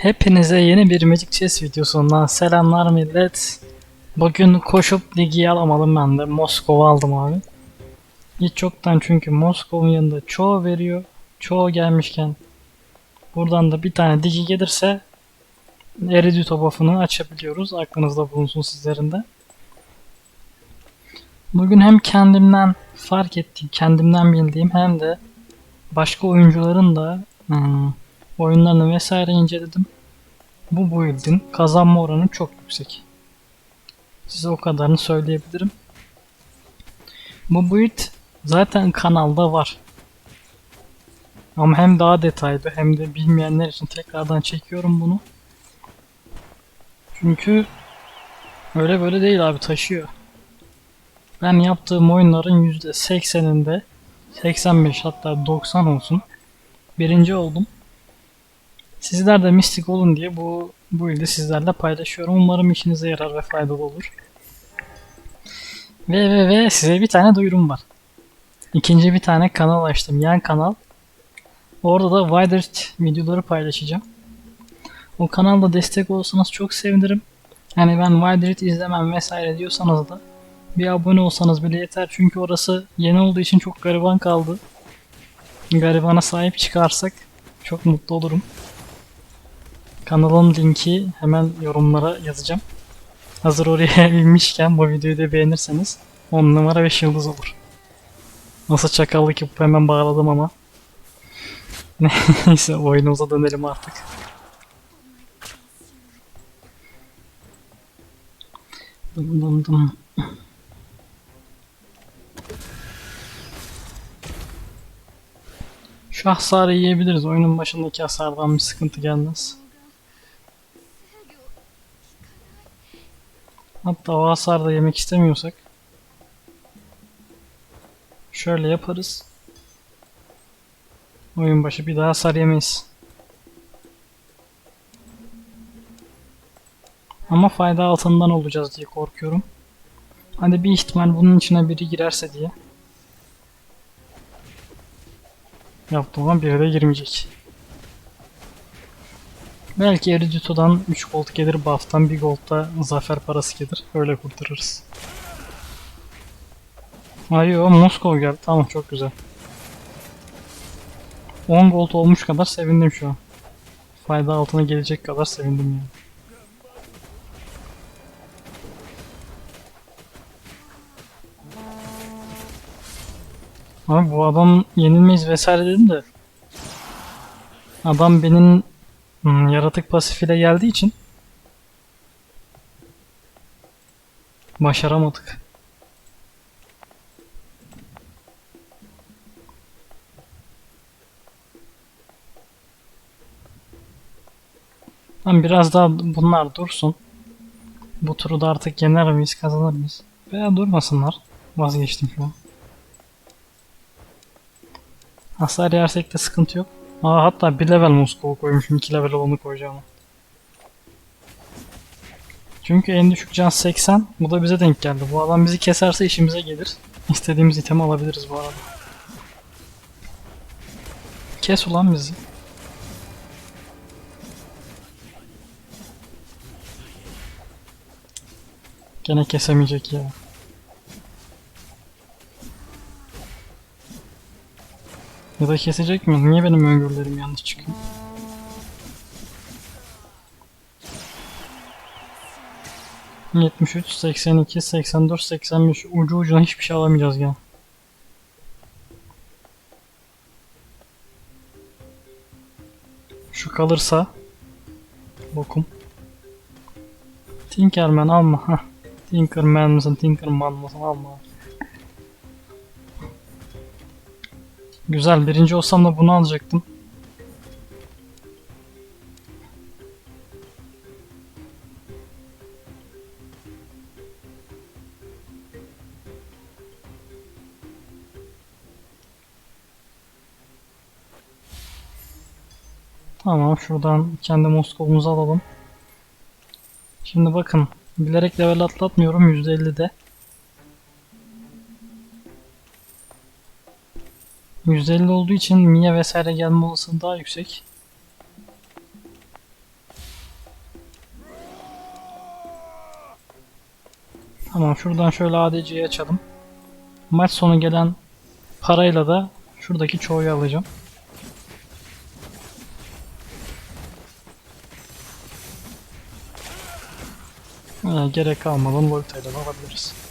Hepinize yeni bir Magic Chess videosundan selamlar millet. Bugün koşup ligi alamadım ben de. Moskova aldım abi. Hiç çoktan çünkü Moskova'nın yanında çoğu veriyor. Çoğu gelmişken buradan da bir tane digi gelirse Eridito buff'ını açabiliyoruz. Aklınızda bulunsun sizlerin de. Bugün hem kendimden fark ettiğim, kendimden bildiğim hem de başka oyuncuların da hmm, oyunlarını vesaire inceledim. Bu build'in kazanma oranı çok yüksek. Size o kadarını söyleyebilirim. Bu build zaten kanalda var. Ama hem daha detaylı hem de bilmeyenler için tekrardan çekiyorum bunu. Çünkü öyle böyle değil abi taşıyor. Ben yaptığım oyunların %80'inde 85 hatta 90 olsun birinci oldum. Sizler de mistik olun diye bu bu ilde sizlerle paylaşıyorum. Umarım işinize yarar ve faydalı olur. Ve ve ve size bir tane duyurum var. İkinci bir tane kanal açtım. Yan kanal. Orada da Wider videoları paylaşacağım. O kanalda destek olsanız çok sevinirim. Yani ben Wider izlemem vesaire diyorsanız da bir abone olsanız bile yeter. Çünkü orası yeni olduğu için çok gariban kaldı. Garibana sahip çıkarsak çok mutlu olurum. Kanalın linki hemen yorumlara yazacağım. Hazır oraya inmişken bu videoyu da beğenirseniz 10 numara 5 yıldız olur. Nasıl çakallık yapıp hemen bağladım ama. Neyse oyunumuza dönelim artık. Dım dım dım. Şu hasarı yiyebiliriz. Oyunun başındaki hasardan bir sıkıntı gelmez. Hatta o hasar da yemek istemiyorsak şöyle yaparız. Oyun başı bir daha hasar yemeyiz. Ama fayda altından olacağız diye korkuyorum. Hadi bir ihtimal bunun içine biri girerse diye. Yaptım ama biri de girmeyecek. Belki Eridito'dan 3 gold gelir, buff'tan 1 gold da zafer parası gelir. Öyle kurtarırız. Ay o Moskova geldi. Tamam çok güzel. 10 gold olmuş kadar sevindim şu an. Fayda altına gelecek kadar sevindim yani. Abi bu adam yenilmeyiz vesaire dedim de adam benim hmm, yaratık pasifiyle geldiği için başaramadık. Tamam biraz daha bunlar dursun. Bu turu da artık yener miyiz kazanır mıyız? Veya durmasınlar. Vazgeçtim şu an. Hasar yersek de sıkıntı yok. Aa, hatta bir level Moskova koymuşum. 2 level olanı koyacağım. Çünkü en düşük can 80. Bu da bize denk geldi. Bu adam bizi keserse işimize gelir. İstediğimiz itemi alabiliriz bu arada. Kes ulan bizi. Gene kesemeyecek ya. Ya da kesecek mi? Niye benim öngörülerim yanlış çıkıyor? ...73, 82, 84, 85... ...ucu ucuna hiçbir şey alamayacağız ya. Şu kalırsa... ...bokum. Tinkerman alma. Heh. Tinkerman mısın, Tinkerman mısın alma. Güzel birinci olsam da bunu alacaktım. Tamam şuradan kendi Moskova'mızı alalım. Şimdi bakın bilerek level atlatmıyorum %50'de. 150 olduğu için Mia vesaire gelme olasılığı daha yüksek. Tamam şuradan şöyle ADC'yi açalım. Maç sonu gelen parayla da şuradaki çoğuyu alacağım. Ha, gerek kalmadan Volta ile alabiliriz.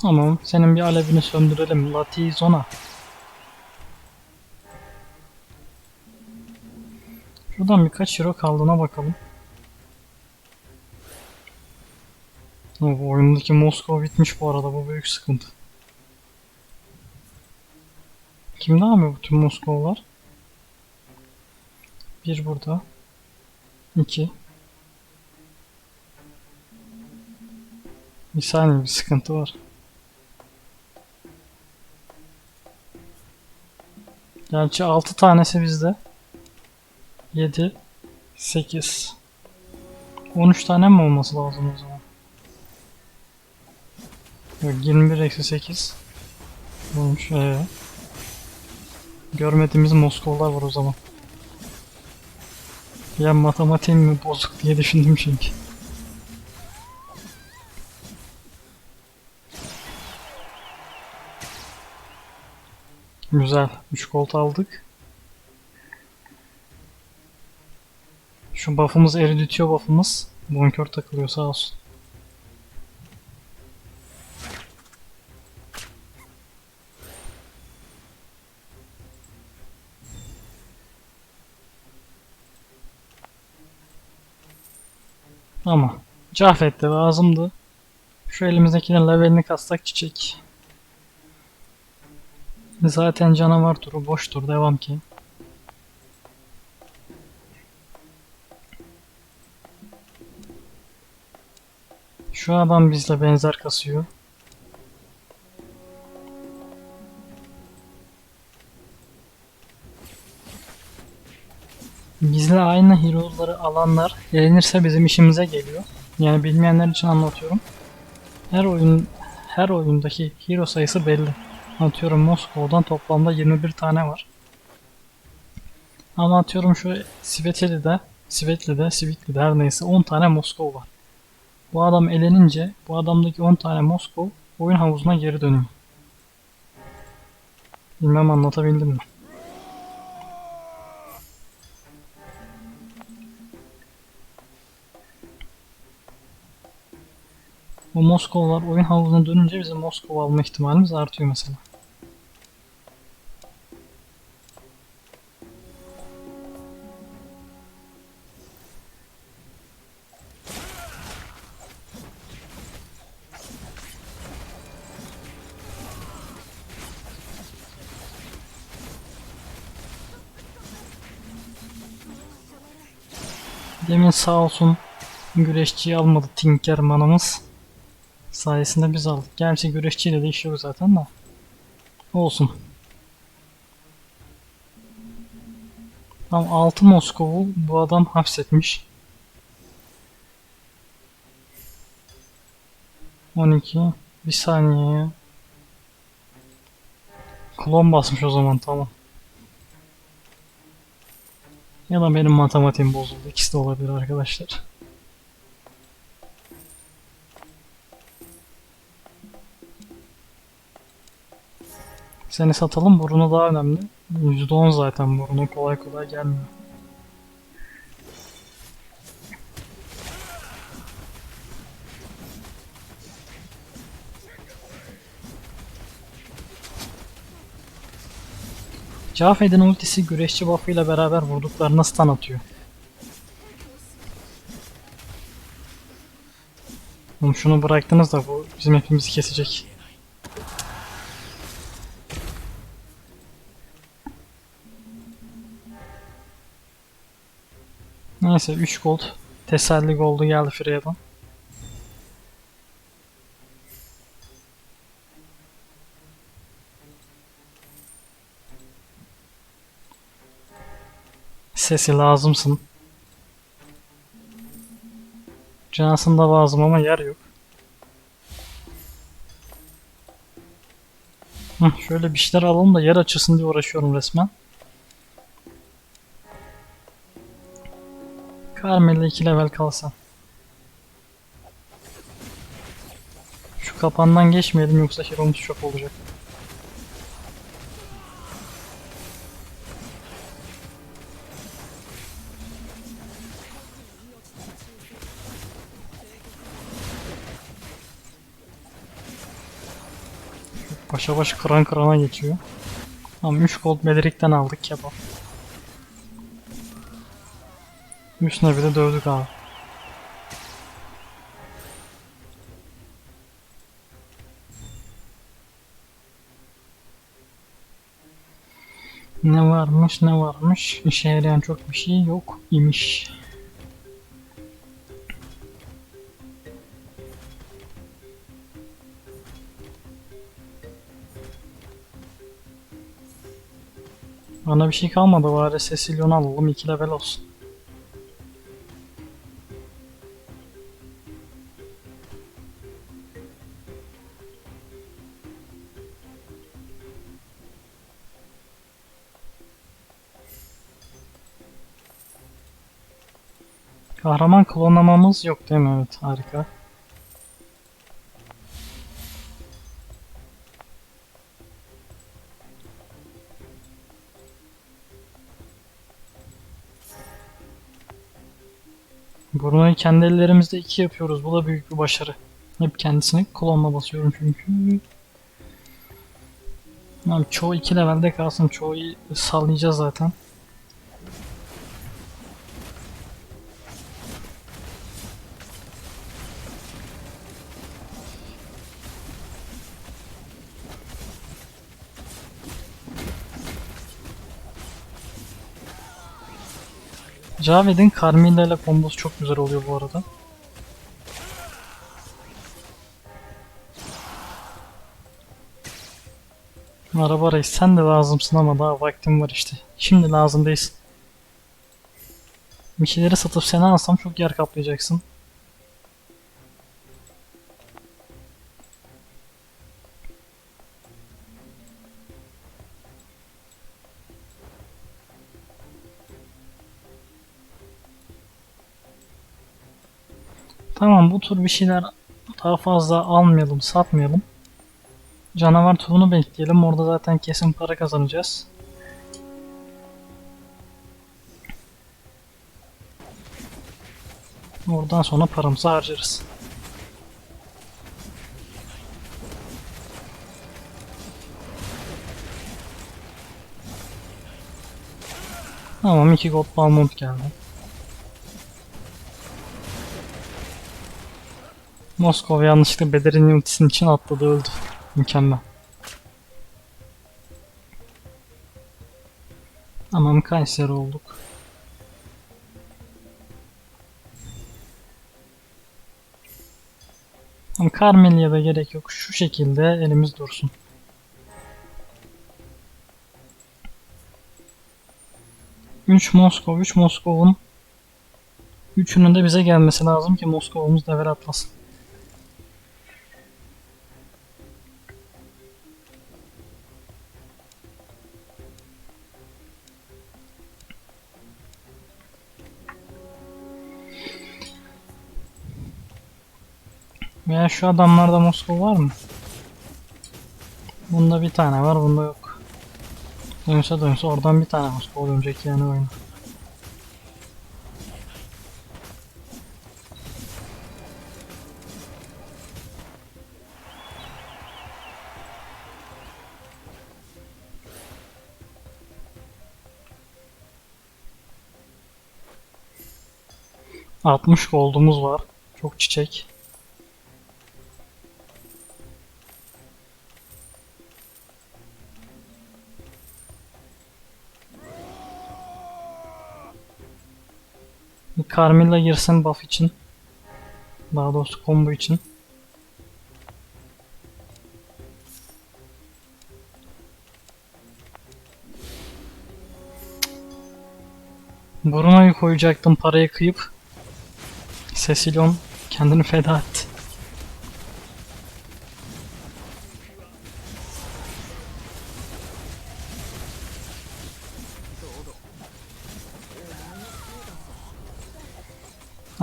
Tamam senin bir alevini söndürelim. Latizona. Şuradan birkaç euro kaldığına bakalım. Bu oyundaki Moskova bitmiş bu arada bu büyük sıkıntı. Kimde abi bu tüm Moskovalar? Bir burada. İki. Bir saniye bir sıkıntı var. Gerçi 6 tanesi bizde. 7 8 13 tane mi olması lazım o zaman? Yok 21 eksi 8 olmuş. Ee. Görmediğimiz Moskovlar var o zaman. Ya matematiğim mi bozuk diye düşündüm çünkü. Güzel. 3 kolt aldık. Şu buff'ımız eriditiyor buff'ımız. Bonkör takılıyor sağ olsun. Ama Cafet de lazımdı. Şu elimizdekinin levelini kastak çiçek. Zaten canavar turu boştur devam ki. Şu adam bizle benzer kasıyor. Bizle aynı hero'ları alanlar elenirse bizim işimize geliyor. Yani bilmeyenler için anlatıyorum. Her oyun her oyundaki hero sayısı belli. Atıyorum Moskova'dan toplamda 21 tane var. Ama atıyorum şu Svetli'de, Svetli'de, Svetli'de her neyse 10 tane Moskov var. Bu adam elenince bu adamdaki 10 tane Moskov oyun havuzuna geri dönüyor. Bilmem anlatabildim mi? O Moskovlar oyun havuzuna dönünce bizim Moskova alma ihtimalimiz artıyor mesela. Demin sağ olsun güreşçiyi almadı Tinkerman'ımız. Sayesinde biz aldık. Gerçi güreşçiyle de iş yok zaten de. Olsun. Tam 6 Moskov'u bu adam hapsetmiş. 12. Bir saniye ya. Klon basmış o zaman tamam. Ya da benim matematiğim bozuldu. İkisi de olabilir arkadaşlar. Seni satalım. Burunu daha önemli. %10 zaten burunu kolay kolay gelmiyor. Cafet'in ultisi güreşçi buff'ıyla beraber vurduklarına stun atıyor. Oğlum şunu bıraktınız da bu bizim hepimizi kesecek. Neyse 3 gold. Teselli goldu geldi Freyda'dan. sesi lazımsın. Cansın da lazım ama yer yok. Hı, şöyle bir şeyler alalım da yer açılsın diye uğraşıyorum resmen. Carmel'le 2 level kalsa. Şu kapandan geçmeyelim yoksa hero'muz çok olacak. Başa baş kıran kırana geçiyor. Ama 3 gold Belerik'ten aldık kebap. Üstüne bir de dövdük abi. Ne varmış ne varmış işe yarayan çok bir şey yok imiş. Bana bir şey kalmadı bari Cecilion'u alalım 2 level olsun. Kahraman klonlamamız yok değil mi? Evet harika. Bruno'yu kendi ellerimizde iki yapıyoruz. Bu da büyük bir başarı. Hep kendisini klonla basıyorum çünkü. Abi çoğu iki levelde kalsın. Çoğu sallayacağız zaten. Javed'in Carmilla ile kombosu çok güzel oluyor bu arada. Araba reis sen de lazımsın ama daha vaktim var işte. Şimdi lazım değilsin. Bir şeyleri satıp seni alsam çok yer kaplayacaksın. Tamam bu tur bir şeyler daha fazla almayalım, satmayalım. Canavar turunu bekleyelim. Orada zaten kesin para kazanacağız. Oradan sonra paramızı harcarız. Tamam iki gold Balmont geldi. Moskova yanlışlıkla Bedir'in ultisinin için atladı öldü. Mükemmel. Tamam Kayseri olduk. Ama Carmelia'ya da gerek yok. Şu şekilde elimiz dursun. Üç Moskova, 3 Moskova'nın Üçünün de bize gelmesi lazım ki Moskova'mız level atlasın. Veya şu adamlarda Moskova var mı? Bunda bir tane var, bunda yok. Dönse dönse oradan bir tane Moskova dönecek yani oyuna. Altmış goldumuz var. Çok çiçek. Carmilla girsin buff için. Daha doğrusu combo için. Bruno'yu koyacaktım parayı kıyıp. Cecilion kendini feda etti.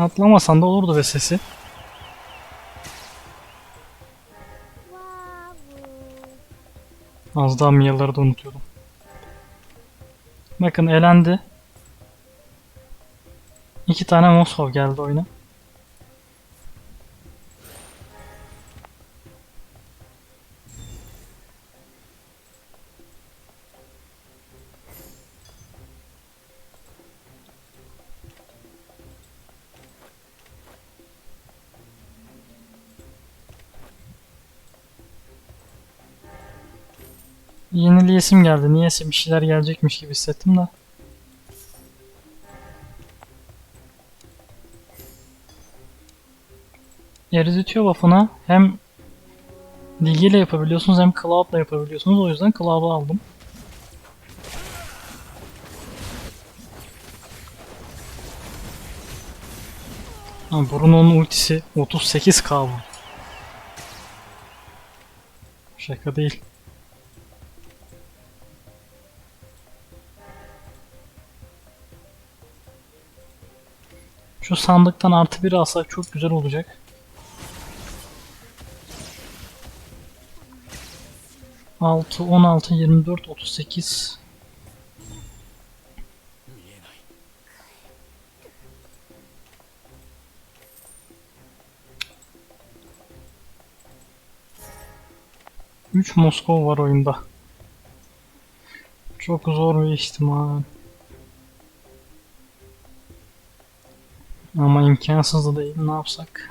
Atlamasan da olurdu be sesi. Az daha Mia'ları da unutuyordum. Bakın elendi. İki tane Moskov geldi oyuna. Yenileyesim geldi. Niyeyse bir şeyler gelecekmiş gibi hissettim de. Eriditio buff'ını hem ile yapabiliyorsunuz hem Cloud'la yapabiliyorsunuz. O yüzden Cloud'u aldım. Bruno'nun ultisi 38k bu. Şaka değil. Şu sandıktan artı bir alsak çok güzel olacak. Altı, on altı, yirmi dört, otuz sekiz. Üç Moskova var oyunda. Çok zor bir ihtimal. Ama imkansız da değil. Ne yapsak?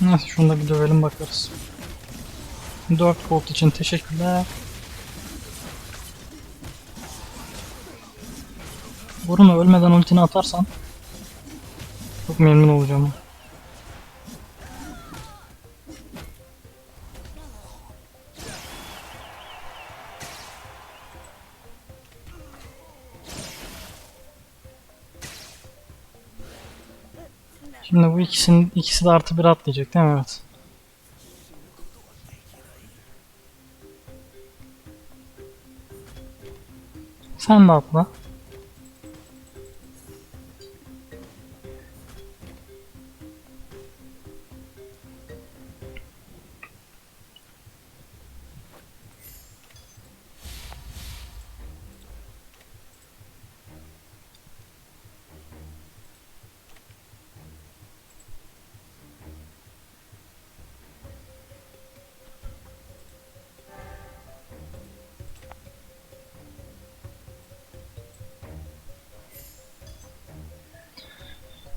Neyse şunu da bir dövelim bakarız. 4 gold için teşekkürler. Bruno ölmeden ultini atarsan çok memnun olacağım. Şimdi bu ikisinin ikisi de artı bir atlayacak değil mi? Evet. Sen de atla.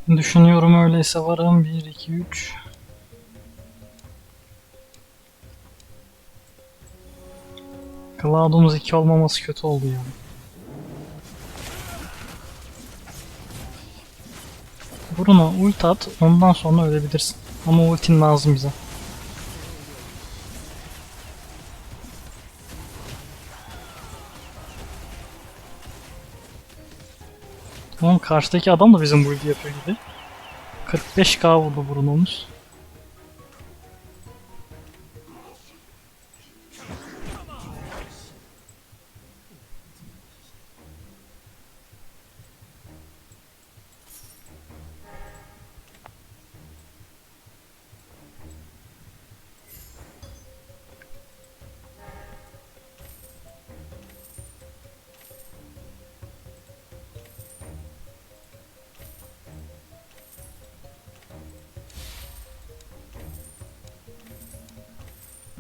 Düşünüyorum öyleyse varım. 1, 2, 3. Cloud'umuz 2 olmaması kötü oldu yani. Bruno ult at ondan sonra ölebilirsin. Ama ultin lazım bize. Oğlum karşıdaki adam da bizim build yapıyor gibi. 45k vurdu Bruno'muz.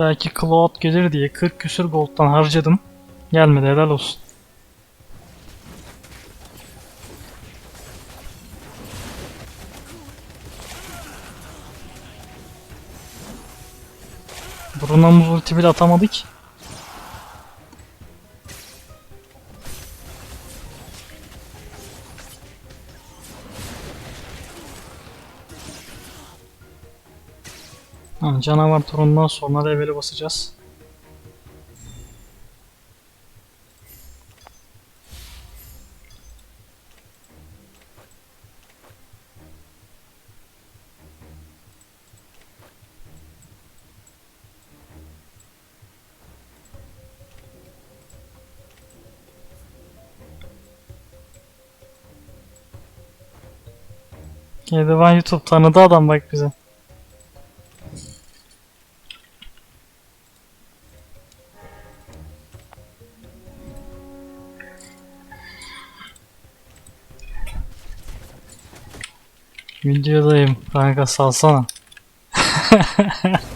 Belki Cloud gelir diye 40 küsür gold'dan harcadım. Gelmedi helal olsun. Bruno'muz ulti bile atamadı. Canavar turundan sonra level'e basacağız. Yedi var YouTube tanıdı adam bak bize. Videodayım kanka salsana.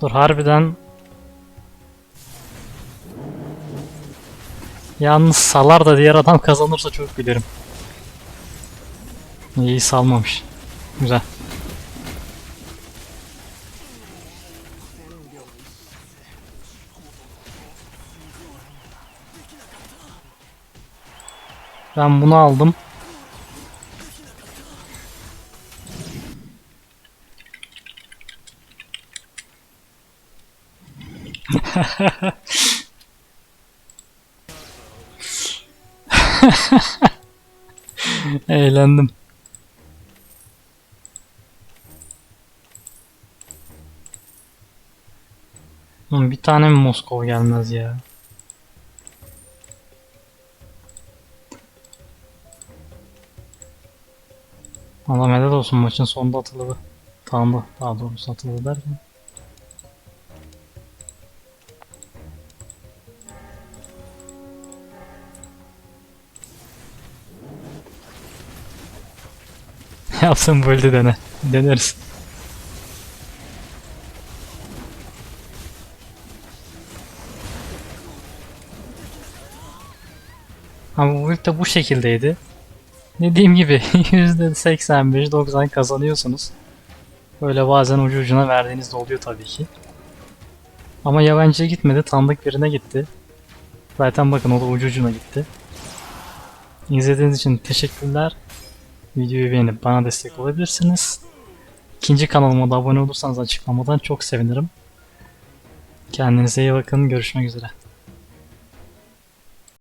Dur harbiden Yalnız salar da diğer adam kazanırsa çok gülerim. İyi salmamış. Güzel. Ben bunu aldım. Eğlendim. Bir tane mi Moskova gelmez ya? Allah medet olsun maçın sonunda atıldı. Tamam daha doğrusu atıldı derken. Yapsın böyle dene. Deneriz. Ama bu de bu şekildeydi. Dediğim gibi %85-90 kazanıyorsunuz. Böyle bazen ucu ucuna verdiğiniz de oluyor tabii ki. Ama yabancıya gitmedi, tanıdık birine gitti. Zaten bakın o da ucu ucuna gitti. İzlediğiniz için teşekkürler. Videoyu beğenip bana destek olabilirsiniz. İkinci kanalıma da abone olursanız açıklamadan çok sevinirim. Kendinize iyi bakın. Görüşmek üzere.